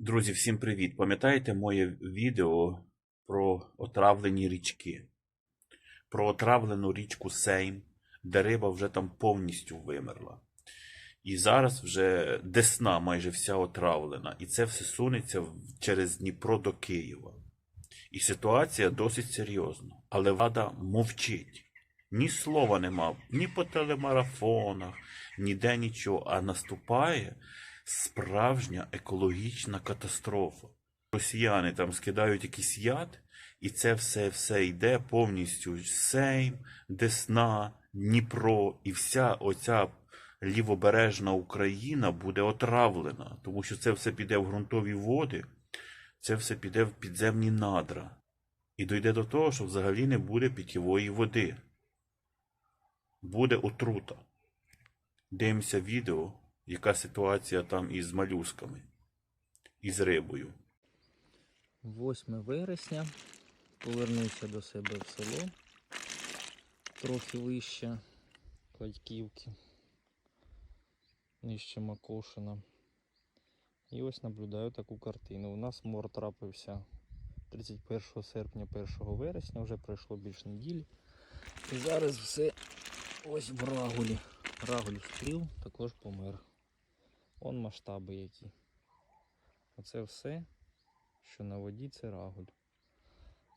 Друзі, всім привіт! Пам'ятаєте моє відео про отравлені річки? Про отравлену річку Сейм, де риба вже там повністю вимерла. І зараз вже Десна майже вся отравлена. І це все сунеться через Дніпро до Києва. І ситуація досить серйозна. Але влада мовчить. Ні слова нема, ні по телемарафонах, ніде нічого. А наступає справжня екологічна катастрофа. Росіяни там скидають якийсь яд, і це все, все йде повністю Сейм, Десна, Дніпро, і вся оця лівобережна Україна буде отравлена, тому що це все піде в ґрунтові води, це все піде в підземні надра. І дойде до того, що взагалі не буде питьової води. Буде отрута. Дивимося відео, яка ситуація там із малюсками, із рибою. 8 вересня. Повернувся до себе в село. Трохи вище Кладьківки. Нижче Макошина. І ось наблюдаю таку картину. У нас мор трапився 31 серпня, 1 вересня, вже пройшло більше неділі. І зараз все ось в Рагулі. Рагуль встріл також помер. Он масштаби які. Оце все що на воді це рагуль.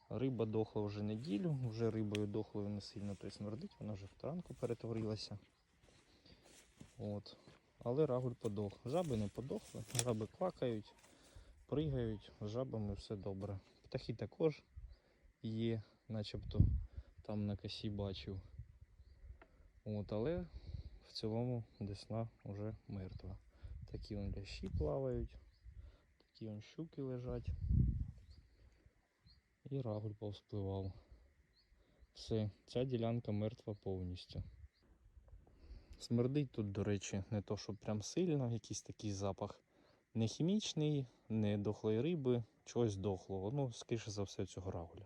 Риба дохла вже неділю, вже рибою дохлою не сильно той смердить, вона вже в таранку перетворилася. От. Але рагуль подох. Жаби не подохли, жаби квакають, пригають, з жабами все добре. Птахи також є, начебто там на косі бачив. От, але в цілому десна вже мертва. Такі вон лящі плавають. Такі он щуки лежать. І рагуль повспливав. Все, ця ділянка мертва повністю. Смердить тут, до речі, не то, що прям сильно, якийсь такий запах. Не хімічний, не дохлої риби, чогось дохлого. Ну, скоріше за все, цього рагуля.